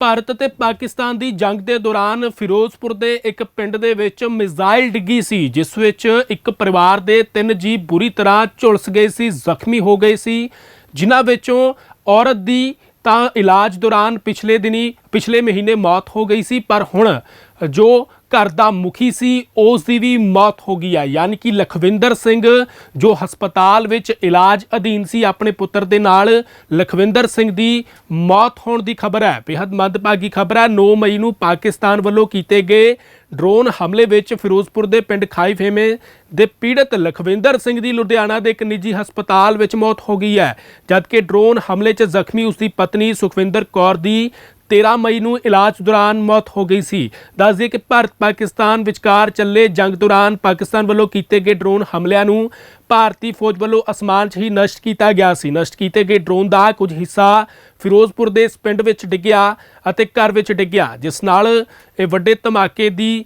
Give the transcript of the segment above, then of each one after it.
ਭਾਰਤ ਅਤੇ ਪਾਕਿਸਤਾਨ ਦੀ ਜੰਗ ਦੇ ਦੌਰਾਨ ਫਿਰੋਜ਼ਪੁਰ ਦੇ ਇੱਕ ਪਿੰਡ ਦੇ ਵਿੱਚ ਮਿਜ਼ਾਈਲ ਡਿੱਗੀ ਸੀ, ਜਿਸ ਵਿੱਚ ਇੱਕ ਪਰਿਵਾਰ ਦੇ ਤਿੰਨ ਜੀ ਬੁਰੀ ਤਰ੍ਹਾਂ ਝੁਲਸ ਗਏ ਸੀ, ਜ਼ਖਮੀ ਹੋ ਗਏ ਸੀ। ਜਿਨ੍ਹਾਂ ਵਿੱਚੋਂ ਔਰਤ ਦੀ ਤਾਂ ਇਲਾਜ ਦੌਰਾਨ ਪਿਛਲੇ ਦਿਨੀ, ਪਿਛਲੇ ਮਹੀਨੇ ਮੌਤ ਹੋ ਗਈ ਸੀ, ਪਰ ਹੁਣ ਜੋ ਘਰ ਦਾ ਮੁਖੀ ਸੀ, ਉਸ ਦੀ ਵੀ ਮੌਤ ਹੋ ਗਈ ਹੈ। ਯਾਨੀ ਕਿ ਲਖਵਿੰਦਰ ਸਿੰਘ, ਜੋ ਹਸਪਤਾਲ ਵਿੱਚ ਇਲਾਜ ਅਧੀਨ ਸੀ ਆਪਣੇ ਪੁੱਤਰ ਦੇ ਨਾਲ, ਲਖਵਿੰਦਰ ਸਿੰਘ ਦੀ ਮੌਤ ਹੋਣ ਦੀ ਖਬਰ ਹੈ। ਬੇहद ਮੰਦਭਾਗੀ ਖਬਰ ਹੈ। 9 ਮਈ ਨੂੰ ਪਾਕਿਸਤਾਨ ਵੱਲੋਂ ਕੀਤੇ ਗਏ ਡਰੋਨ ਹਮਲੇ ਵਿੱਚ ਫਿਰੋਜ਼ਪੁਰ ਦੇ ਪਿੰਡ ਖਾਈ ਫੇਮੇ ਦੇ ਪੀੜਤ ਲਖਵਿੰਦਰ ਸਿੰਘ ਦੀ ਲੁਧਿਆਣਾ ਦੇ ਇੱਕ ਨਿੱਜੀ ਹਸਪਤਾਲ ਵਿੱਚ ਮੌਤ ਹੋ ਗਈ ਹੈ। ਜਦਕਿ ਡਰੋਨ ਹਮਲੇ 'ਚ ਜ਼ਖਮੀ ਉਸ ਦੀ ਪਤਨੀ ਸੁਖਵਿੰਦਰ ਕੌਰ ਦੀ 13 ਮਈ ਨੂੰ ਇਲਾਜ ਦੌਰਾਨ ਮੌਤ ਹੋ ਗਈ ਸੀ। ਦੱਸ ਦਈਏ ਕਿ ਭਾਰਤ ਪਾਕਿਸਤਾਨ ਵਿਚਕਾਰ ਚੱਲੇ ਜੰਗ ਦੌਰਾਨ ਪਾਕਿਸਤਾਨ ਵੱਲੋਂ ਕੀਤੇ ਗਏ ਡਰੋਨ ਹਮਲਿਆਂ ਨੂੰ ਭਾਰਤੀ ਫੌਜ ਵੱਲੋਂ ਅਸਮਾਨ 'ਚ ਹੀ ਨਸ਼ਟ ਕੀਤਾ ਗਿਆ ਸੀ। ਨਸ਼ਟ ਕੀਤੇ ਗਏ ਡਰੋਨ ਦਾ ਕੁਝ ਹਿੱਸਾ ਫਿਰੋਜ਼ਪੁਰ ਦੇ ਇਸ ਪਿੰਡ ਵਿੱਚ ਡਿੱਗਿਆ ਅਤੇ ਘਰ ਵਿੱਚ ਡਿੱਗਿਆ, ਜਿਸ ਨਾਲ ਇਹ ਵੱਡੇ ਧਮਾਕੇ ਦੀ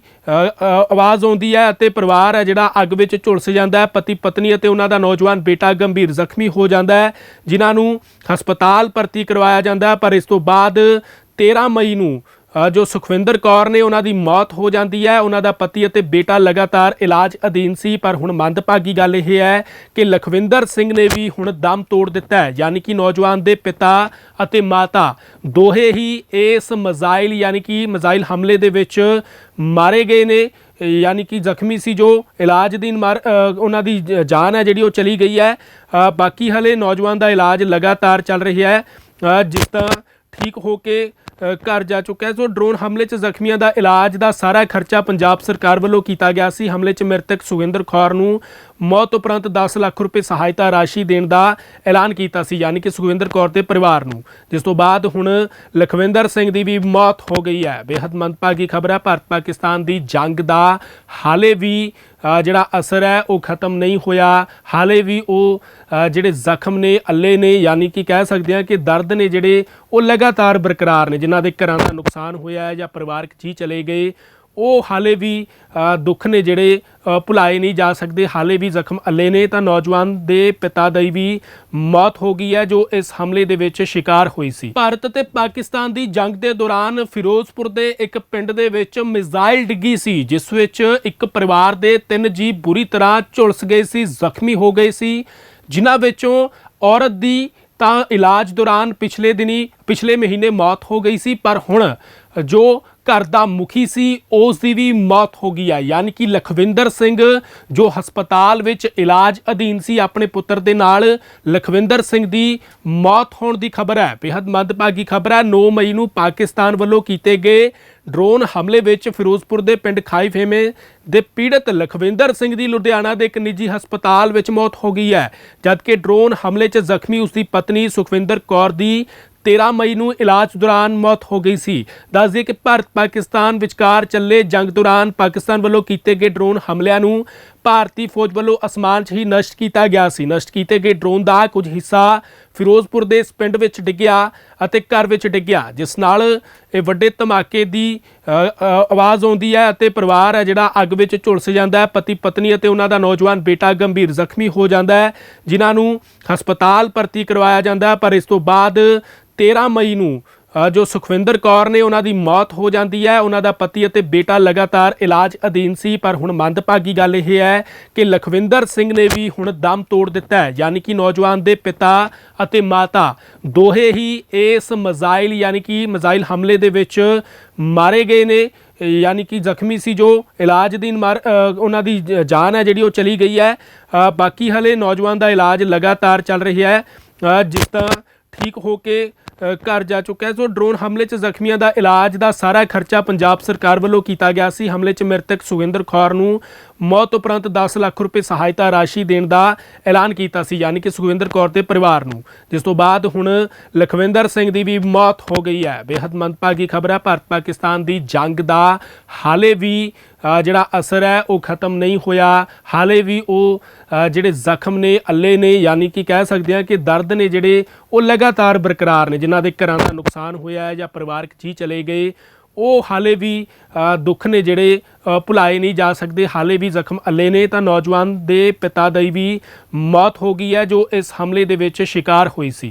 ਆਵਾਜ਼ ਆਉਂਦੀ ਹੈ ਅਤੇ ਪਰਿਵਾਰ ਹੈ ਜਿਹੜਾ ਅੱਗ ਵਿੱਚ ਝੁਲਸ ਜਾਂਦਾ ਹੈ। ਪਤੀ ਪਤਨੀ ਅਤੇ ਉਹਨਾਂ ਦਾ ਨੌਜਵਾਨ ਬੇਟਾ ਗੰਭੀਰ ਜ਼ਖਮੀ ਹੋ ਜਾਂਦਾ ਹੈ, ਜਿਨ੍ਹਾਂ ਨੂੰ ਹਸਪਤਾਲ ਭਰਤੀ ਕਰਵਾਇਆ ਜਾਂਦਾ ਪਰ ਇਸ ਤੋਂ ਬਾਅਦ 13 ਮਈ ਨੂੰ ਜੋ ਸੁਖਵਿੰਦਰ ਕੌਰ ਨੇ ਉਹਨਾਂ ਦੀ ਮੌਤ ਹੋ ਜਾਂਦੀ ਹੈ, ਉਹਨਾਂ ਦਾ ਪਤੀ ਅਤੇ ਬੇਟਾ ਲਗਾਤਾਰ ਇਲਾਜ ਅਧੀਨ ਸੀ, ਪਰ ਹੁਣ ਮੰਦਭਾਗੀ ਗੱਲ ਇਹ ਹੈ ਕਿ ਲਖਵਿੰਦਰ ਸਿੰਘ ਨੇ ਵੀ ਹੁਣ ਦਮ ਤੋੜ ਦਿੱਤਾ ਹੈ। ਯਾਨੀ ਕਿ ਨੌਜਵਾਨ ਦੇ ਪਿਤਾ ਅਤੇ ਮਾਤਾ ਦੋਹੇ ਹੀ ਇਸ ਮਜ਼ਾਇਲ, ਯਾਨੀ ਕਿ ਮਜ਼ਾਈਲ ਹਮਲੇ ਦੇ ਵਿੱਚ ਮਾਰੇ ਗਏ ਨੇ। ਯਾਨੀ ਕਿ ਜ਼ਖਮੀ ਸੀ ਜੋ, ਇਲਾਜ ਅਧੀਨ ਮਾਰ ਉਹਨਾਂ ਦੀ ਜਾਨ ਹੈ ਜਿਹੜੀ ਉਹ ਚਲੀ ਗਈ ਹੈ। ਬਾਕੀ ਹਲੇ ਨੌਜਵਾਨ ਦਾ ਇਲਾਜ ਲਗਾਤਾਰ ਚੱਲ ਰਿਹਾ ਹੈ। ਜਿਸ ਤਰ੍ਹਾਂ ਠੀਕ ਹੋ ਕੇ ਘਰ ਜਾ ਚੁੱਕਾ ਹੈ। ਸੋ ਡਰੋਨ ਹਮਲੇ 'ਚ ਜ਼ਖਮੀਆਂ ਦਾ ਇਲਾਜ ਦਾ ਸਾਰਾ ਖਰਚਾ ਪੰਜਾਬ ਸਰਕਾਰ ਵੱਲੋਂ ਕੀਤਾ ਗਿਆ ਸੀ। ਹਮਲੇ 'ਚ ਮ੍ਰਿਤਕ ਸੁਖਿੰਦਰ ਕੌਰ ਨੂੰ ਮੌਤ ਉਪਰੰਤ 10 ਲੱਖ ਰੁਪਏ ਸਹਾਇਤਾ ਰਾਸ਼ੀ ਦੇਣ ਦਾ ਐਲਾਨ ਕੀਤਾ ਸੀ, ਯਾਨੀ ਕਿ ਸੁਖਿੰਦਰ ਕੌਰ ਦੇ ਪਰਿਵਾਰ ਨੂੰ। ਜਿਸ ਤੋਂ ਬਾਅਦ ਹੁਣ ਲਖਵਿੰਦਰ ਸਿੰਘ ਦੀ ਵੀ ਮੌਤ ਹੋ ਗਈ ਹੈ। ਬੇहद ਮੰਦਭਾਗੀ ਖਬਰ ਹੈ ਭਾਰਤ ਪਾਕਿਸਤਾਨ ਦੀ ਜੰਗ ਦਾ ਹਾਲੇ ਵੀ ਜਿਹੜਾ ਅਸਰ ਹੈ, ਉਹ ਖਤਮ ਨਹੀਂ ਹੋਇਆ। ਹਾਲੇ ਵੀ ਉਹ ਜਿਹੜੇ ਜ਼ਖਮ ਨੇ, ਅੱਲੇ ਨੇ, ਯਾਨੀ ਕਿ ਕਹਿ ਸਕਦੇ ਹਾਂ ਕਿ ਦਰਦ ਨੇ ਜਿਹੜੇ, ਉਹ ਲਗਾਤਾਰ ਬਰਕਰਾਰ ਨੇ, ਜਿਨ੍ਹਾਂ ਦੇ ਘਰਾਂ ਦਾ ਨੁਕਸਾਨ ਹੋਇਆ ਹੈ ਜਾਂ ਪਰਿਵਾਰਕ ਜੀ ਚਲੇ ਗਏ। ਉਹ ਹਾਲੇ ਵੀ ਦੁੱਖ ਨੇ ਜਿਹੜੇ ਭੁਲਾਏ ਨਹੀਂ ਜਾ ਸਕਦੇ, ਹਾਲੇ ਵੀ ਜ਼ਖਮ ਅੱਲੇ ਨੇ, ਤਾਂ ਨੌਜਵਾਨ ਦੇ ਪਿਤਾ ਦੀ ਵੀ ਮੌਤ ਹੋ ਗਈ ਹੈ, ਜੋ ਇਸ ਹਮਲੇ ਦੇ ਵਿੱਚ ਸ਼ਿਕਾਰ ਹੋਈ ਸੀ। ਭਾਰਤ ਅਤੇ ਪਾਕਿਸਤਾਨ ਦੀ ਜੰਗ ਦੇ ਦੌਰਾਨ ਫਿਰੋਜ਼ਪੁਰ ਦੇ ਇੱਕ ਪਿੰਡ ਦੇ ਵਿੱਚ ਮਿਜ਼ਾਈਲ ਡਿੱਗੀ ਸੀ, ਜਿਸ ਵਿੱਚ ਇੱਕ ਪਰਿਵਾਰ ਦੇ ਤਿੰਨ ਜੀ ਬੁਰੀ ਤਰ੍ਹਾਂ ਝੁਲਸ ਗਏ ਸੀ, ਜ਼ਖਮੀ ਹੋ ਗਏ ਸੀ। ਜਿਨ੍ਹਾਂ ਵਿੱਚੋਂ ਔਰਤ ਦੀ ਤਾਂ ਇਲਾਜ ਦੌਰਾਨ ਪਿਛਲੇ ਦਿਨੀ, ਪਿਛਲੇ ਮਹੀਨੇ ਮੌਤ ਹੋ ਗਈ ਸੀ, ਪਰ ਹੁਣ ਜੋ ਘਰ ਦਾ ਮੁਖੀ ਸੀ, ਉਸ ਦੀ ਵੀ ਮੌਤ ਹੋ ਗਈ ਹੈ ਯਾਨੀ ਕਿ ਲਖਵਿੰਦਰ ਸਿੰਘ, ਜੋ ਹਸਪਤਾਲ ਵਿੱਚ ਇਲਾਜ ਅਧੀਨ ਸੀ ਆਪਣੇ ਪੁੱਤਰ ਦੇ ਨਾਲ, ਲਖਵਿੰਦਰ ਸਿੰਘ ਦੀ ਮੌਤ ਹੋਣ ਦੀ ਖਬਰ ਹੈ। ਬੇहद ਮੰਦਭਾਗੀ ਖਬਰ ਹੈ। 9 ਮਈ ਨੂੰ ਪਾਕਿਸਤਾਨ ਵੱਲੋਂ ਕੀਤੇ ਗਏ ਡਰੋਨ ਹਮਲੇ ਵਿੱਚ ਫਿਰੋਜ਼ਪੁਰ ਦੇ ਪਿੰਡ ਖਾਈ ਫੇਮੇ ਦੇ ਪੀੜਤ ਲਖਵਿੰਦਰ ਸਿੰਘ ਦੀ ਲੁਧਿਆਣਾ ਦੇ ਇੱਕ ਨਿੱਜੀ ਹਸਪਤਾਲ ਵਿੱਚ ਮੌਤ ਹੋ ਗਈ ਹੈ। ਜਦਕਿ ਡਰੋਨ ਹਮਲੇ 'ਚ ਜ਼ਖਮੀ ਉਸ ਦੀ ਪਤਨੀ ਸੁਖਵਿੰਦਰ ਕੌਰ ਦੀ 13 ਮਈ ਨੂੰ ਇਲਾਜ ਦੌਰਾਨ ਮੌਤ ਹੋ ਗਈ ਸੀ। ਦੱਸ ਦਈਏ ਕਿ ਭਾਰਤ ਪਾਕਿਸਤਾਨ ਵਿਚਕਾਰ ਚੱਲੇ ਜੰਗ ਦੌਰਾਨ ਪਾਕਿਸਤਾਨ ਵੱਲੋਂ ਕੀਤੇ ਗਏ ਡਰੋਨ ਹਮਲਿਆਂ ਨੂੰ ਭਾਰਤੀ ਫੌਜ ਵੱਲੋਂ ਅਸਮਾਨ 'ਚ ਹੀ ਨਸ਼ਟ ਕੀਤਾ ਗਿਆ ਸੀ। ਨਸ਼ਟ ਕੀਤੇ ਗਏ ਡਰੋਨ ਦਾ ਕੁਝ ਹਿੱਸਾ ਫਿਰੋਜ਼ਪੁਰ ਦੇ ਇਸ ਪਿੰਡ ਵਿੱਚ ਡਿੱਗਿਆ ਅਤੇ ਘਰ ਵਿੱਚ ਡਿੱਗਿਆ, ਜਿਸ ਨਾਲ ਇਹ ਵੱਡੇ ਧਮਾਕੇ ਦੀ ਆਵਾਜ਼ ਆਉਂਦੀ ਹੈ ਅਤੇ ਪਰਿਵਾਰ ਹੈ ਜਿਹੜਾ ਅੱਗ ਵਿੱਚ ਝੁਲਸ ਜਾਂਦਾ ਹੈ। ਪਤੀ ਪਤਨੀ ਅਤੇ ਉਹਨਾਂ ਦਾ ਨੌਜਵਾਨ ਬੇਟਾ ਗੰਭੀਰ ਜ਼ਖਮੀ ਹੋ ਜਾਂਦਾ ਹੈ, ਜਿਨ੍ਹਾਂ ਨੂੰ ਹਸਪਤਾਲ ਭਰਤੀ ਕਰਵਾਇਆ ਜਾਂਦਾ ਪਰ ਇਸ ਤੋਂ ਬਾਅਦ 13 ਮਈ ਨੂੰ ਜੋ ਸੁਖਵਿੰਦਰ ਕੌਰ ਨੇ ਉਹਨਾਂ ਦੀ ਮੌਤ ਹੋ ਜਾਂਦੀ ਹੈ, ਉਹਨਾਂ ਦਾ ਪਤੀ ਅਤੇ ਬੇਟਾ ਲਗਾਤਾਰ ਇਲਾਜ ਅਧੀਨ ਸੀ, ਪਰ ਹੁਣ ਮੰਦਭਾਗੀ ਗੱਲ ਇਹ ਹੈ ਕਿ ਲਖਵਿੰਦਰ ਸਿੰਘ ਨੇ ਵੀ ਹੁਣ ਦਮ ਤੋੜ ਦਿੱਤਾ ਹੈ। ਯਾਨੀ ਕਿ ਨੌਜਵਾਨ ਦੇ ਪਿਤਾ ਅਤੇ ਮਾਤਾ ਦੋਹੇ ਹੀ ਇਸ ਮਜ਼ਾਇਲ, ਯਾਨੀ ਕਿ ਮਜ਼ਾਈਲ ਹਮਲੇ ਦੇ ਵਿੱਚ ਮਾਰੇ ਗਏ ਨੇ। ਯਾਨੀ ਕਿ ਜ਼ਖਮੀ ਸੀ ਜੋ, ਇਲਾਜ ਅਧੀਨ ਮਾਰ ਉਹਨਾਂ ਦੀ ਜਾਨ ਹੈ ਜਿਹੜੀ ਉਹ ਚਲੀ ਗਈ ਹੈ। ਬਾਕੀ ਹਲੇ ਨੌਜਵਾਨ ਦਾ ਇਲਾਜ ਲਗਾਤਾਰ ਚੱਲ ਰਿਹਾ ਹੈ। ਜਿਸ ਤਰ੍ਹਾਂ ਠੀਕ ਹੋ ਕੇ ਘਰ ਜਾ ਚੁੱਕਾ ਹੈ। ਸੋ ਡਰੋਨ ਹਮਲੇ 'ਚ ਜ਼ਖਮੀਆਂ ਦਾ ਇਲਾਜ ਦਾ ਸਾਰਾ ਖਰਚਾ ਪੰਜਾਬ ਸਰਕਾਰ ਵੱਲੋਂ ਕੀਤਾ ਗਿਆ ਸੀ। ਹਮਲੇ 'ਚ ਮ੍ਰਿਤਕ ਸੁਖਿੰਦਰ ਕੌਰ ਨੂੰ ਮੌਤ ਉਪਰੰਤ 10 ਲੱਖ ਰੁਪਏ ਸਹਾਇਤਾ ਰਾਸ਼ੀ ਦੇਣ ਦਾ ਐਲਾਨ ਕੀਤਾ ਸੀ, ਯਾਨੀ ਕਿ ਸੁਖਿੰਦਰ ਕੌਰ ਦੇ ਪਰਿਵਾਰ ਨੂੰ। ਜਿਸ ਤੋਂ ਬਾਅਦ ਹੁਣ ਲਖਵਿੰਦਰ ਸਿੰਘ ਦੀ ਵੀ ਮੌਤ ਹੋ ਗਈ ਹੈ। ਬੇहद ਮੰਦਭਾਗੀ ਖਬਰ ਹੈ, ਭਾਰਤ ਪਾਕਿਸਤਾਨ ਦੀ ਜੰਗ ਦਾ ਹਾਲੇ ਵੀ ਜਿਹੜਾ ਅਸਰ ਹੈ, ਉਹ ਖਤਮ ਨਹੀਂ ਹੋਇਆ। ਹਾਲੇ ਵੀ ਉਹ ਜਿਹੜੇ ਜ਼ਖਮ ਨੇ, ਅੱਲੇ ਨੇ, ਯਾਨੀ ਕਿ ਕਹਿ ਸਕਦੇ ਹਾਂ ਕਿ ਦਰਦ ਨੇ ਜਿਹੜੇ, ਉਹ ਲਗਾਤਾਰ ਬਰਕਰਾਰ ਨੇ। ਜਿਨ੍ਹਾਂ ਦੇ ਘਰਾਂ ਦਾ ਨੁਕਸਾਨ ਹੋਇਆ ਹੈ ਜਾਂ ਪਰਿਵਾਰਕ ਜੀ ਚਲੇ ਗਏ, ਉਹ ਹਾਲੇ ਵੀ ਦੁੱਖ ਨੇ ਜਿਹੜੇ ਭੁਲਾਏ ਨਹੀਂ ਜਾ ਸਕਦੇ, ਹਾਲੇ ਵੀ ਜ਼ਖਮ ਅੱਲੇ ਨੇ। ਤਾਂ ਨੌਜਵਾਨ ਦੇ ਪਿਤਾ ਦੀ ਵੀ ਮੌਤ ਹੋ ਗਈ ਹੈ, ਜੋ ਇਸ ਹਮਲੇ ਦੇ ਵਿੱਚ ਸ਼ਿਕਾਰ ਹੋਈ ਸੀ।